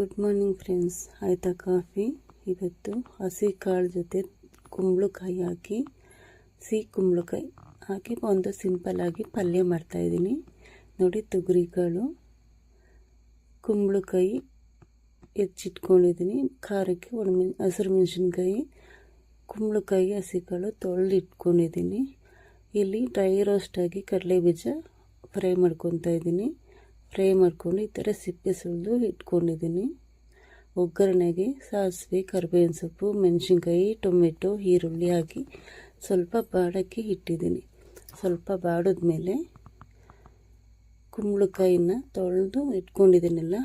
Good morning friends ಆಯಿತಾ coffee? ಇವತ್ತು ಹಸಿ ಕಾಳು ಜೊತೆ ಕುಂಬಳಕಾಯಿ ಹಾಕಿ ಸಿಹಿ ಕುಂಬಳಕಾಯಿ ಹಾಕಿ ಒಂದು ಸಿಂಪಲ್ಲಾಗಿ ಪಲ್ಯ ಮಾಡ್ತಾಯಿದ್ದೀನಿ ನೋಡಿ ತೊಗರಿ ಕಾಳು, ಕುಂಬಳಕಾಯಿ ಹೆಚ್ಚಿಟ್ಕೊಂಡಿದ್ದೀನಿ. ಖಾರಕ್ಕೆ ಒಣಮೆಣ್ ಹಸಿರು ಮೆಣಸಿನ್ಕಾಯಿ, ಕುಂಬಳಕಾಯಿ, ಹಸಿ ಕಾಳು ತೊಳೆದು ಇಟ್ಕೊಂಡಿದ್ದೀನಿ ಇಲ್ಲಿ ಡ್ರೈ ರೋಸ್ಟಾಗಿ ಕಡಲೆ ಬೀಜ ಫ್ರೈ ಮಾಡ್ಕೊತಾ ಇದ್ದೀನಿ. ಫ್ರೈ ಮಾಡ್ಕೊಂಡು ಈ ಥರ ಸಿಪ್ಪೆ ಸುಲಿದು ಇಟ್ಕೊಂಡಿದ್ದೀನಿ. ಒಗ್ಗರಣೆಗೆ ಸಾಸಿವೆ, ಕರಿಬೇವಿನ ಸೊಪ್ಪು, ಮೆಣಸಿನ್ಕಾಯಿ, ಟೊಮೆಟೊ, ಈರುಳ್ಳಿ ಹಾಕಿ ಸ್ವಲ್ಪ ಬಾಡೋಕ್ಕೆ ಇಟ್ಟಿದ್ದೀನಿ. ಸ್ವಲ್ಪ ಬಾಡಿದ ಮೇಲೆ ಕುಂಬಳಕಾಯಿನ ತೊಳೆದು ಇಟ್ಕೊಂಡಿದ್ದೀನಲ್ಲ,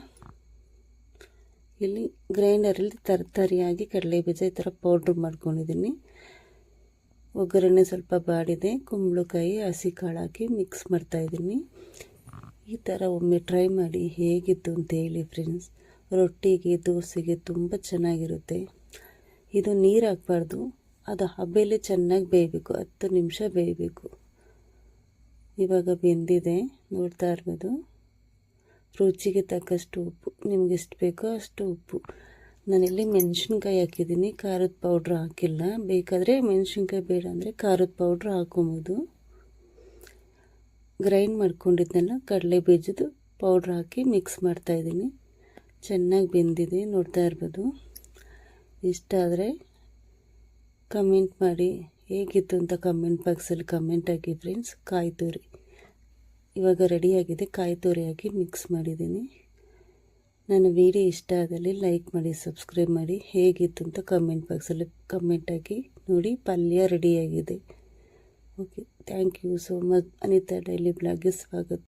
ಇಲ್ಲಿ ಗ್ರೈಂಡರಲ್ಲಿ ತರಕಾರಿಯಾಗಿ ಕಡಲೆ ಬೀಜ ಈ ಥರ ಪೌಡ್ರ್ ಮಾಡ್ಕೊಂಡಿದ್ದೀನಿ. ಒಗ್ಗರಣೆ ಸ್ವಲ್ಪ ಬಾಡಿದೆ, ಕುಂಬಳಕಾಯಿ, ಹಸಿ ಕಾಳು ಹಾಕಿ ಮಿಕ್ಸ್ ಮಾಡ್ತಾಯಿದ್ದೀನಿ ಈ ಥರ ಒಮ್ಮೆ ಟ್ರೈ ಮಾಡಿ ಹೇಗಿತ್ತು ಅಂತ ಹೇಳಿ ಫ್ರೆಂಡ್ಸ್ ರೊಟ್ಟಿಗೆ, ದೋಸೆಗೆ ತುಂಬ ಚೆನ್ನಾಗಿರುತ್ತೆ. ಇದು ನೀರು ಹಾಕ್ಬಾರ್ದು. ಅದು ಹಬೆಲೆ ಚೆನ್ನಾಗಿ ಬೇಯಬೇಕು. ಹತ್ತು ನಿಮಿಷ ಬೇಯಬೇಕು. ಇವಾಗ ಬೆಂದಿದೆ. ನೋಡ್ತಾ ಇರ್ಬೋದು. ರುಚಿಗೆ ತಕ್ಕಷ್ಟು ಉಪ್ಪು. ನಿಮ್ಗೆ ಎಷ್ಟು ಬೇಕೋ ಅಷ್ಟು ಉಪ್ಪು. ನಾನಿಲ್ಲಿ ಮೆಣಸಿನ್ಕಾಯಿ ಹಾಕಿದ್ದೀನಿ. ಖಾರದ ಪೌಡ್ರ್ ಹಾಕಿಲ್ಲ. ಬೇಕಾದರೆ ಮೆಣಸಿನ್ಕಾಯಿ ಬೇಡ ಅಂದರೆ ಖಾರದ ಪೌಡ್ರ್ ಹಾಕೊಬೋದು. ಗ್ರೈಂಡ್ ಮಾಡ್ಕೊಂಡಿದ್ದೆಲ್ಲ ಕಡಲೆ ಬೀಜದ್ದು ಪೌಡ್ರ್ ಹಾಕಿ ಮಿಕ್ಸ್ ಮಾಡ್ತಾಯಿದ್ದೀನಿ ಚೆನ್ನಾಗಿ ಬೆಂದಿದೆ, ನೋಡ್ತಾ ಇರ್ಬೋದು. ಇಷ್ಟ ಆದರೆ ಕಮೆಂಟ್ ಮಾಡಿ. ಹೇಗಿತ್ತು ಅಂತ ಕಮೆಂಟ್ ಬಾಕ್ಸಲ್ಲಿ ಕಮೆಂಟ್ ಹಾಕಿ ಫ್ರೆಂಡ್ಸ್ ಕಾಯಿ ತುರಿ. ಇವಾಗ ರೆಡಿಯಾಗಿದೆ ಕಾಯಿ ತುರಿ ಹಾಕಿ ಮಿಕ್ಸ್ ಮಾಡಿದ್ದೀನಿ. ನನ್ನ ವಿಡಿಯೋ ಇಷ್ಟ ಆದಲ್ಲಿ ಲೈಕ್ ಮಾಡಿ ಸಬ್ಸ್ಕ್ರೈಬ್ ಮಾಡಿ. ಹೇಗಿತ್ತು ಅಂತ ಕಮೆಂಟ್ ಬಾಕ್ಸಲ್ಲಿ ಕಮೆಂಟ್ ಹಾಕಿ ನೋಡಿ. ಪಲ್ಯ ರೆಡಿಯಾಗಿದೆ okay thank you so much Anitha daily ಬ್ಲಾಗ್ಗೆ ಸ್ವಾಗತ